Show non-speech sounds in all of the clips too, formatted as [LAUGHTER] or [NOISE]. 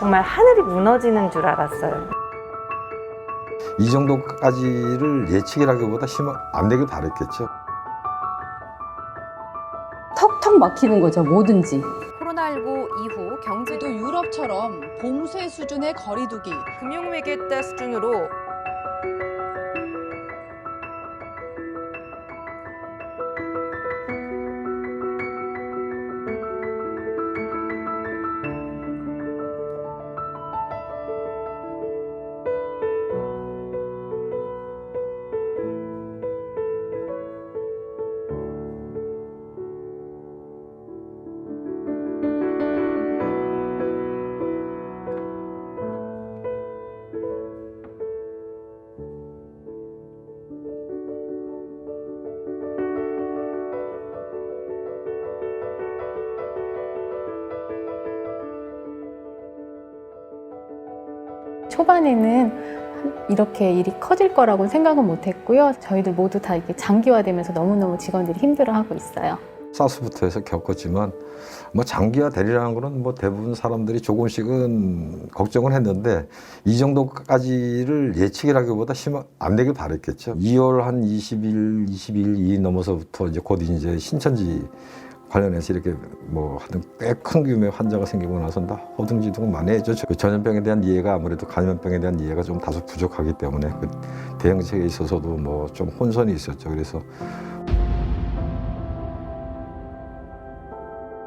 정말 하늘이 무너지는 줄 알았어요. 이 정도까지를 예측이라기보다 심안 되길 바랬겠죠. 턱턱 막히는 거죠, 뭐든지. 코로나19 이후 경제도 또 유럽처럼 봄새 수준의 거리두기. 금융위기 때 수준으로 초반에는 이렇게 일이 커질 거라고 생각은 못 했고요. 저희들 모두 다 이게 장기화되면서 너무너무 직원들이 힘들어하고 있어요. 사스부터 해서 겪었지만 뭐 장기화 되리라는 거는 뭐 대부분 사람들이 조금씩은 걱정을 했는데 이 정도까지를 예측이라기보다 심안 되길 바랬겠죠. 2월 한 20일, 22일 이 넘어서부터 이제 곧 이제 신천지 관련해서 이렇게 뭐 하여튼 꽤큰 규모의 환자가 생기고 나서 나 허둥지둥 많이 했죠. 그 전염병에 대한 이해가 아무래도 감염병에 대한 이해가 좀 다소 부족하기 때문에 그 대응책에 있어서도 뭐 좀 혼선이 있었죠. 그래서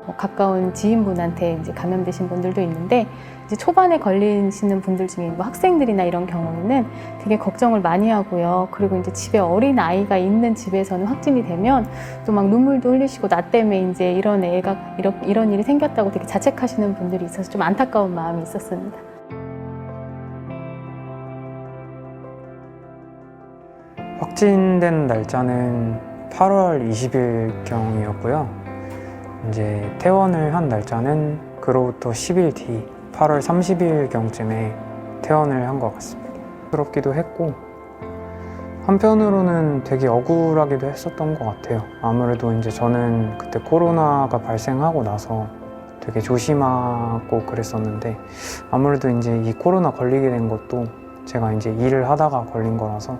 뭐 가까운 지인분한테 이제 감염되신 분들도 있는데 이제 초반에 걸리시는 분들 중에 뭐 학생들이나 이런 경우에는 되게 걱정을 많이 하고요. 그리고 이제 집에 어린 아이가 있는 집에서는 확진이 되면 또 막 눈물도 흘리시고 나 때문에 이제 이런 애가 이런, 이런 일이 생겼다고 되게 자책하시는 분들이 있어서 좀 안타까운 마음이 있었습니다. 확진된 날짜는 8월 20일경이었고요. 이제 퇴원을 한 날짜는 그로부터 10일 뒤 8월 30일 경쯤에 퇴원을 한 것 같습니다. 부럽기도 했고 한편으로는 되게 억울하기도 했었던 것 같아요. 아무래도 이제 저는 그때 코로나가 발생하고 나서 되게 조심하고 그랬었는데 아무래도 이제 이 코로나 걸리게 된 것도 제가 이제 일을 하다가 걸린 거라서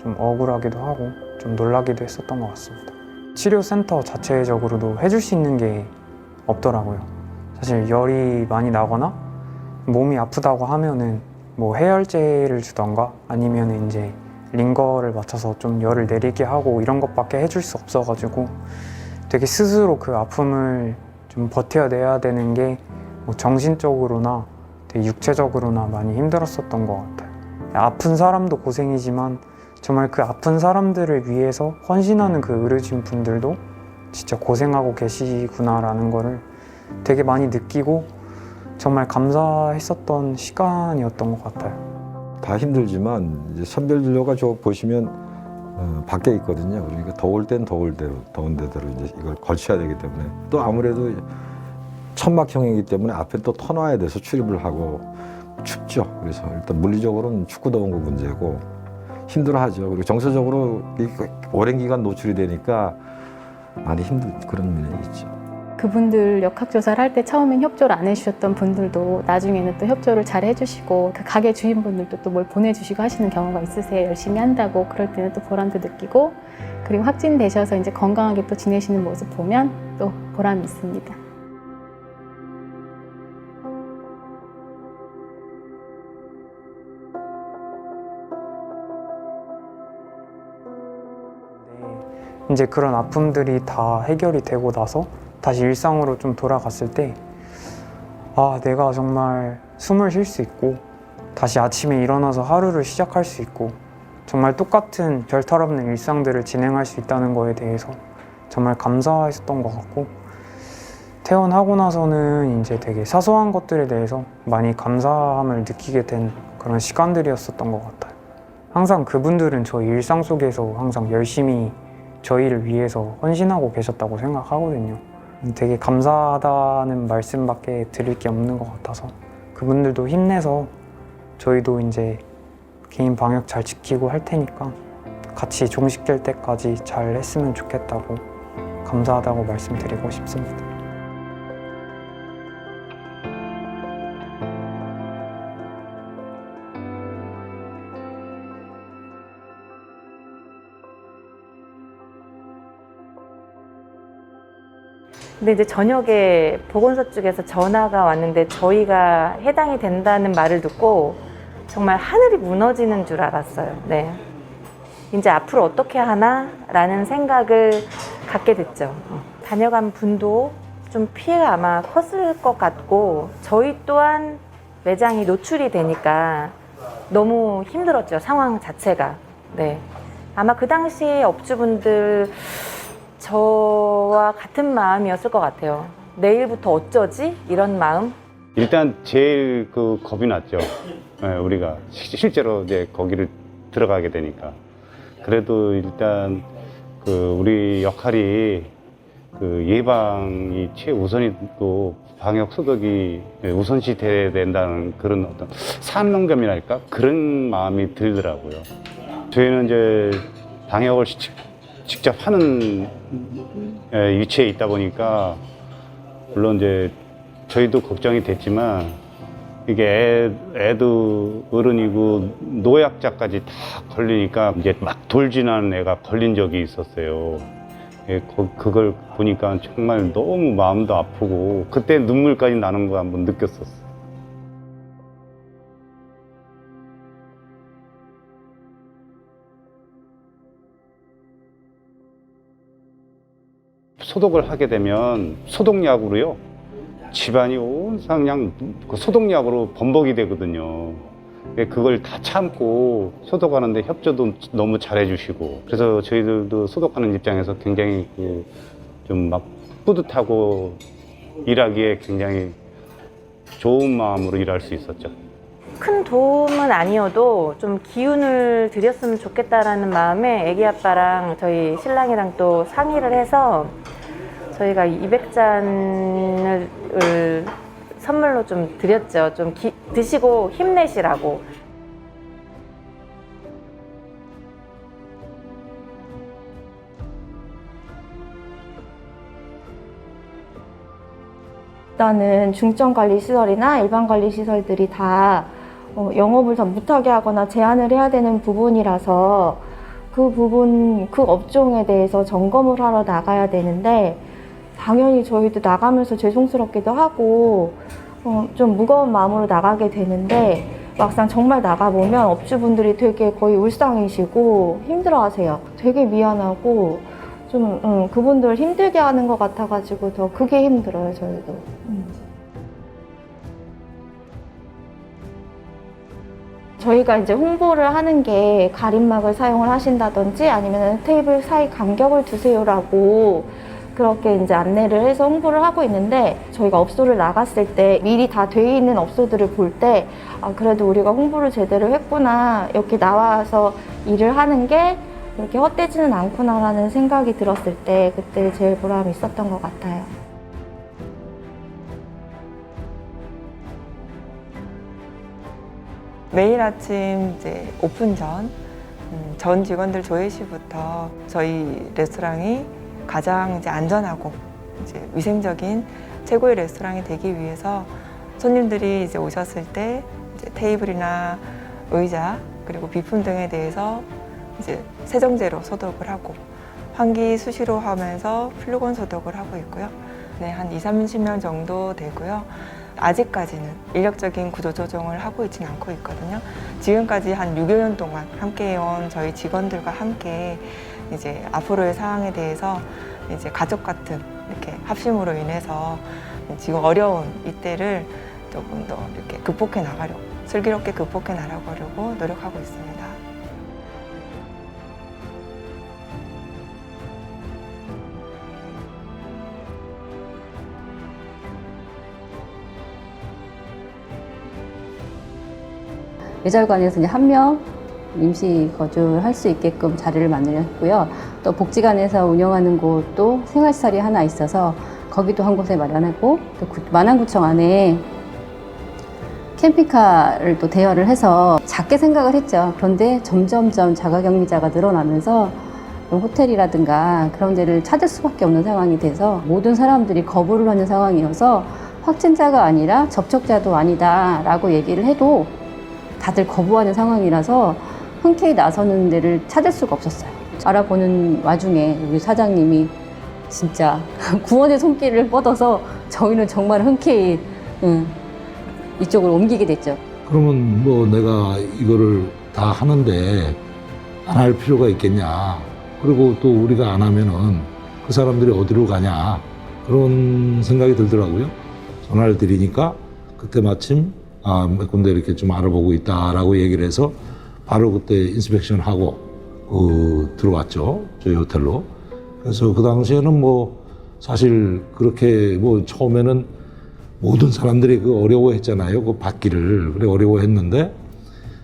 좀 억울하기도 하고 좀 놀라기도 했었던 것 같습니다. 치료센터 자체적으로도 해줄 수 있는 게 없더라고요. 사실 열이 많이 나거나 몸이 아프다고 하면은 뭐 해열제를 주던가 아니면 이제 링거를 맞춰서 좀 열을 내리게 하고 이런 것밖에 해줄 수 없어가지고 되게 스스로 그 아픔을 좀 버텨내야 되는 게 뭐 정신적으로나 되게 육체적으로나 많이 힘들었었던 것 같아요. 아픈 사람도 고생이지만 정말 그 아픈 사람들을 위해서 헌신하는 그 의료진 분들도 진짜 고생하고 계시구나라는 거를 되게 많이 느끼고 정말 감사했었던 시간이었던 것 같아요. 다 힘들지만 이제 선별 진료가 저 보시면 어, 밖에 있거든요. 그러니까 더울 땐 더울 대로 더운 데대로 이제 이걸 걸쳐야 되기 때문에 또 아무래도 천막형이기 때문에 앞에 또 터놔야 돼서 출입을 하고 춥죠. 그래서 일단 물리적으로는 춥고 더운 거 문제고 힘들어하죠. 그리고 정서적으로 이 오랜 기간 노출이 되니까 많이 힘든 그런 면이 있죠. 그분들 역학조사를 할 때 처음엔 협조를 안 해주셨던 분들도 나중에는 또 협조를 잘 해주시고 그 가게 주인분들도 또 뭘 보내주시고 하시는 경우가 있으세요. 열심히 한다고 그럴 때는 또 보람도 느끼고 그리고 확진되셔서 이제 건강하게 또 지내시는 모습 보면 또 보람이 있습니다. 이제 그런 아픔들이 다 해결이 되고 나서 다시 일상으로 좀 돌아갔을 때, 아, 내가 정말 숨을 쉴 수 있고, 다시 아침에 일어나서 하루를 시작할 수 있고, 정말 똑같은 별탈 없는 일상들을 진행할 수 있다는 거에 대해서 정말 감사했었던 것 같고, 퇴원하고 나서는 이제 되게 사소한 것들에 대해서 많이 감사함을 느끼게 된 그런 시간들이었었던 것 같아요. 항상 그분들은 저희 일상 속에서 항상 열심히 저희를 위해서 헌신하고 계셨다고 생각하거든요. 되게 감사하다는 말씀밖에 드릴 게 없는 것 같아서 그분들도 힘내서 저희도 이제 개인 방역 잘 지키고 할 테니까 같이 종식될 때까지 잘 했으면 좋겠다고 감사하다고 말씀드리고 싶습니다. 근데 이제 저녁에 보건소 쪽에서 전화가 왔는데 저희가 해당이 된다는 말을 듣고 정말 하늘이 무너지는 줄 알았어요. 네. 이제 앞으로 어떻게 하나라는 생각을 갖게 됐죠. 어. 다녀간 분도 좀 피해가 아마 컸을 것 같고 저희 또한 매장이 노출이 되니까 너무 힘들었죠. 상황 자체가. 네. 아마 그 당시에 업주분들 저와 같은 마음이었을 것 같아요. 내일부터 어쩌지? 이런 마음? 일단 제일 그 겁이 났죠. 예, 우리가 시- 실제로 이제 거기를 들어가게 되니까. 그래도 일단 그 우리 역할이 그 예방이 최우선이고 방역 소독이 우선시 돼야 된다는 그런 어떤 산넘겸이랄까 그런 마음이 들더라고요. 저희는 이제 방역을 시- 직접 하는 예, 위치에 있다 보니까 물론 이제 저희도 걱정이 됐지만 이게 애, 애도 어른이고 노약자까지 다 걸리니까 이제 막 돌진하는 애가 걸린 적이 있었어요. 예, 거- 그걸 보니까 정말 너무 마음도 아프고 그때 눈물까지 나는 거 한번 느꼈었어. 소독을 하게 되면 소독약으로요. 집안이 온상 그냥 그 소독약으로 범벅이 되거든요. 예, 그걸 다 참고 소독하는데 협조도 너무 잘해주시고 그래서 저희들도 소독하는 입장에서 굉장히 그 좀 막 뿌듯하고 일하기에 굉장히 좋은 마음으로 일할 수 있었죠. 큰 도움은 아니어도 좀 기운을 드렸으면 좋겠다라는 마음에 애기 아빠랑 저희 신랑이랑 또 상의를 해서 저희가 200잔을 선물로 좀 드렸죠. 좀 기- 드시고 힘내시라고. 일단은 중증관리시설이나 일반관리시설들이 다 어, 영업을 다 못하게 하거나 제한을 해야 되는 부분이라서 그 부분, 그 업종에 대해서 점검을 하러 나가야 되는데 당연히 저희도 나가면서 죄송스럽기도 하고 어, 좀 무거운 마음으로 나가게 되는데 막상 정말 나가보면 업주분들이 되게 거의 울상이시고 힘들어하세요. 되게 미안하고 좀 음, 그분들 힘들게 하는 것 같아가지고 더 그게 힘들어요 저희도. 음. 저희가 이제 홍보를 하는 게 가림막을 사용을 하신다든지 아니면 테이블 사이 간격을 두세요라고 그렇게 이제 안내를 해서 홍보를 하고 있는데 저희가 업소를 나갔을 때 미리 다 돼 있는 업소들을 볼 때 아, 그래도 우리가 홍보를 제대로 했구나 이렇게 나와서 일을 하는 게 이렇게 헛되지는 않구나라는 생각이 들었을 때 그때 제일 보람이 있었던 것 같아요. 매일 아침 이제 오픈 전, 음, 전 직원들 조회 시부터 저희 레스토랑이 가장 이제 안전하고 이제 위생적인 최고의 레스토랑이 되기 위해서 손님들이 이제 오셨을 때 이제 테이블이나 의자 그리고 비품 등에 대해서 이제 세정제로 소독을 하고 환기 수시로 하면서 플루건 소독을 하고 있고요. 네, 한 2, 30명 정도 되고요. 아직까지는 인력적인 구조 조정을 하고 있지는 않고 있거든요. 지금까지 한 6여 년 동안 함께 해온 저희 직원들과 함께 이제 앞으로의 상황에 대해서 이제 가족 같은 이렇게 합심으로 인해서 지금 어려운 이때를 조금 더 이렇게 극복해 나가려고 슬기롭게 극복해 나가려고 노력하고 있습니다. 예절관에서 이제 한 명 임시 거주를 할수 있게끔 자리를 마련했고요. 또 복지관에서 운영하는 곳도 생활시설이 하나 있어서 거기도 한 곳에 마련하고 또 구- 마남구청 안에 캠핑카를 또 대여를 해서 작게 생각을 했죠. 그런데 점점점 자가격리자가 늘어나면서 호텔이라든가 그런 데를 찾을 수밖에 없는 상황이 돼서 모든 사람들이 거부를 하는 상황이어서 확진자가 아니라 접촉자도 아니다라고 얘기를 해도 다들 거부하는 상황이라서 흔쾌히 나서는 데를 찾을 수가 없었어요. 알아보는 와중에 우리 사장님이 진짜 [LAUGHS] 구원의 손길을 뻗어서 저희는 정말 흔쾌히 음, 이쪽으로 옮기게 됐죠. 그러면 뭐 내가 이거를 다 하는데 안 할 필요가 있겠냐. 그리고 또 우리가 안 하면은 그 사람들이 어디로 가냐. 그런 생각이 들더라고요. 전화를 드리니까 그때 마침 아, 몇 군데 이렇게 좀 알아보고 있다라고 얘기를 해서 바로 그때 인스펙션 하고 그 들어왔죠. 저희 호텔로. 그래서 그 당시에는 뭐 사실 그렇게 뭐 처음에는 모든 사람들이 그 어려워했잖아요. 그 받기를 그래 어려워했는데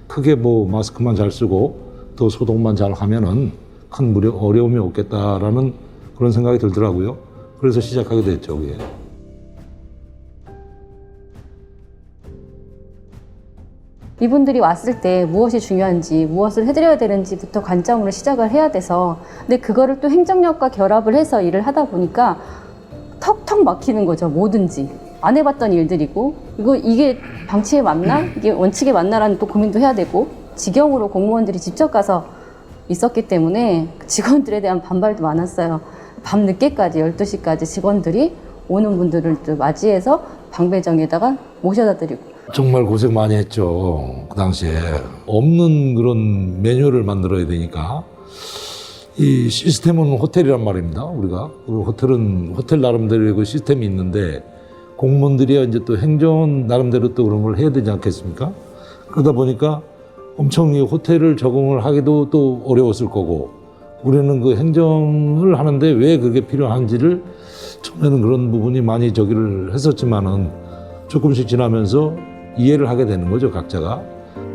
크게 뭐 마스크만 잘 쓰고 또 소독만 잘 하면은 큰 무려 어려움이 없겠다라는 그런 생각이 들더라고요. 그래서 시작하게 됐죠. 그게. 이분들이 왔을 때 무엇이 중요한지, 무엇을 해드려야 되는지부터 관점으로 시작을 해야 돼서, 근데 그거를 또 행정력과 결합을 해서 일을 하다 보니까 턱턱 막히는 거죠, 뭐든지. 안 해봤던 일들이고, 이거, 이게 방치에 맞나? 이게 원칙에 맞나라는 또 고민도 해야 되고, 직영으로 공무원들이 직접 가서 있었기 때문에 직원들에 대한 반발도 많았어요. 밤 늦게까지, 12시까지 직원들이 오는 분들을 또 맞이해서 방배정에다가 모셔다 드리고, 정말 고생 많이 했죠. 그 당시에. 없는 그런 매뉴얼을 만들어야 되니까. 이 시스템은 호텔이란 말입니다. 우리가. 그 호텔은 호텔 나름대로의 그 시스템이 있는데 공무원들이야 이제 또 행정 나름대로 또 그런 걸 해야 되지 않겠습니까? 그러다 보니까 엄청 이 호텔을 적응을 하기도 또 어려웠을 거고 우리는 그 행정을 하는데 왜 그게 필요한지를 처음에는 그런 부분이 많이 저기를 했었지만은 조금씩 지나면서 이해를 하게 되는 거죠, 각자가.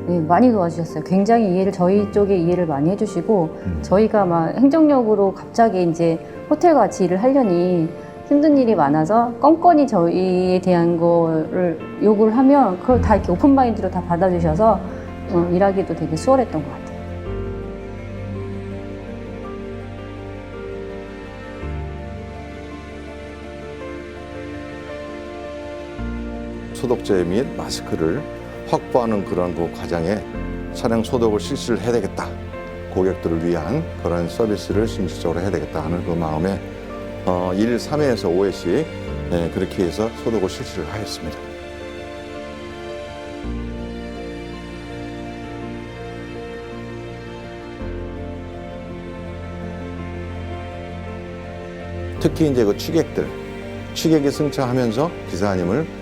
네, 많이 도와주셨어요. 굉장히 이해를 저희 쪽에 이해를 많이 해주시고 저희가 막 행정력으로 갑자기 이제 호텔 같이 일을 하려니 힘든 일이 많아서 껌껌이 저희에 대한 거를 요구를 하면 그걸 다 이렇게 오픈 마인드로 다 받아주셔서 어, 일하기도 되게 수월했던 것 같아요. 소독제 및 마스크를 확보하는 그런 그 과정에 차량 소독을 실시를 해야 되겠다. 고객들을 위한 그런 서비스를 신실적으로 해야 되겠다 하는 그 마음에 어, 1, 3회에서 5회씩 예, 그렇게 해서 소독을 실시를 하였습니다. 특히 이제 그 취객들, 취객이 승차하면서 기사님을 네,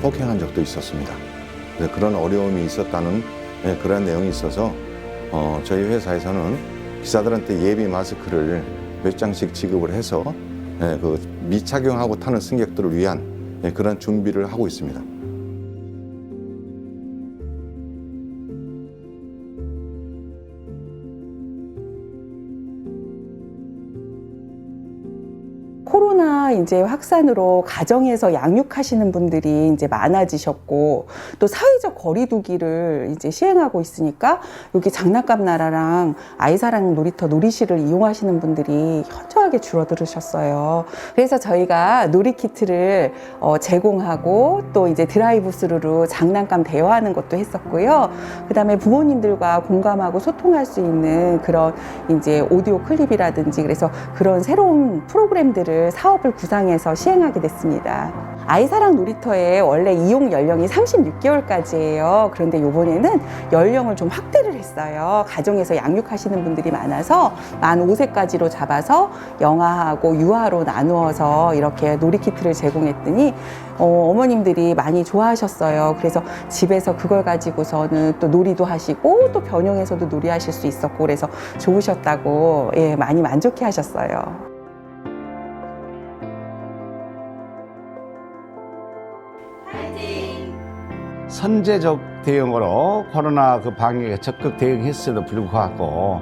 폭행한 적도 있었습니다. 네, 그런 어려움이 있었다는 네, 그런 내용이 있어서 어, 저희 회사에서는 기사들한테 예비 마스크를 몇 장씩 지급을 해서 네, 그 미착용하고 타는 승객들을 위한 네, 그런 준비를 하고 있습니다. 이제 확산으로 가정에서 양육하시는 분들이 이제 많아지셨고 또 사회적 거리두기를 이제 시행하고 있으니까 여기 장난감 나라랑 아이사랑 놀이터 놀이실을 이용하시는 분들이 현저하게 줄어들으셨어요. 그래서 저희가 놀이 키트를 어, 제공하고 또 이제 드라이브 스루로 장난감 대여하는 것도 했었고요. 그다음에 부모님들과 공감하고 소통할 수 있는 그런 이제 오디오 클립이라든지 그래서 그런 새로운 프로그램들을 사업을 구상해서 시행하게 됐습니다. 아이사랑 놀이터에 원래 이용 연령이 36개월까지예요. 그런데 이번에는 연령을 좀 확대를 했어요. 가정에서 양육하시는 분들이 많아서 만 5세까지로 잡아서 영아하고 유아로 나누어서 이렇게 놀이 키트를 제공했더니 어, 어머님들이 많이 좋아하셨어요. 그래서 집에서 그걸 가지고서는 또 놀이도 하시고 또 변형해서도 놀이하실 수 있었고 그래서 좋으셨다고 예, 많이 만족해 하셨어요. 선제적 대응으로 코로나 그 방역에 적극 대응했음에도 불구하고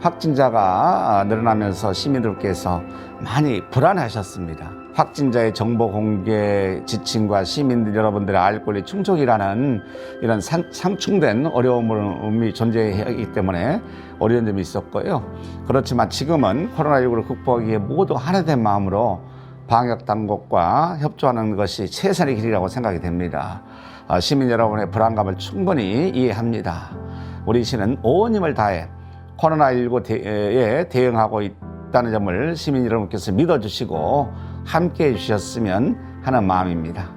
확진자가 늘어나면서 시민들께서 많이 불안하셨습니다. 확진자의 정보 공개 지침과 시민들 여러분들의 알 권리 충족이라는 이런 상, 상충된 어려움이 존재하기 때문에 어려운 점이 있었고요. 그렇지만 지금은 코로나19를 극복하기 위해 모두 하나된 마음으로 방역 당국과 협조하는 것이 최선의 길이라고 생각이 됩니다. 어, 시민 여러분의 불안감을 충분히 이해합니다. 우리 시는 온 힘을 다해 코로나19에 대응하고 있, 있다는 점을 시민 여러분께서 믿어주시고 함께 해주셨으면 하는 마음입니다.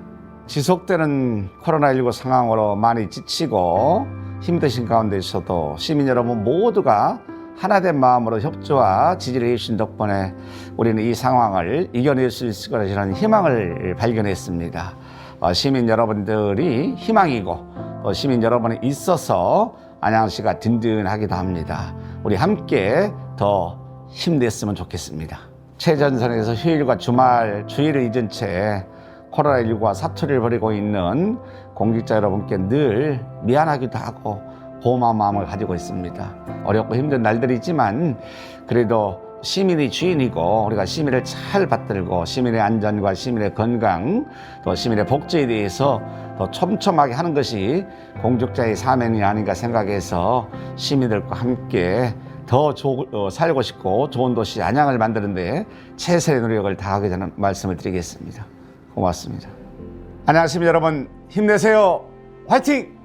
지속되는 코로나19 상황으로 많이 지치고 힘드신 가운데 있어도 시민 여러분 모두가 하나된 마음으로 협조와 지지를 해주신 덕분에 우리는 이 상황을 이겨낼 수 있을 거라는 희망을 발견했습니다. 어, 시민 여러분들이 희망이고 또 시민 여러분이 있어서 안양시가 든든하기도 합니다. 우리 함께 더 힘냈으면 좋겠습니다. 최전선에서 휴일과 주말, 주일을 잊은 채 코로나19와 사투리를 벌이고 있는 공직자 여러분께 늘 미안하기도 하고 고마운 마음을 가지고 있습니다. 어렵고 힘든 날들이지만 그래도 시민이 주인이고 우리가 시민을 잘 받들고 시민의 안전과 시민의 건강 또 시민의 복지에 대해서 더 촘촘하게 하는 것이 공직자의 사명이 아닌가 생각해서 시민들과 함께 더 조, 어, 살고 싶고 좋은 도시 안양을 만드는데 최선의 노력을 다하겠다는 말씀을 드리겠습니다. 고맙습니다. 안녕 시민 여러분 힘내세요. 화이팅!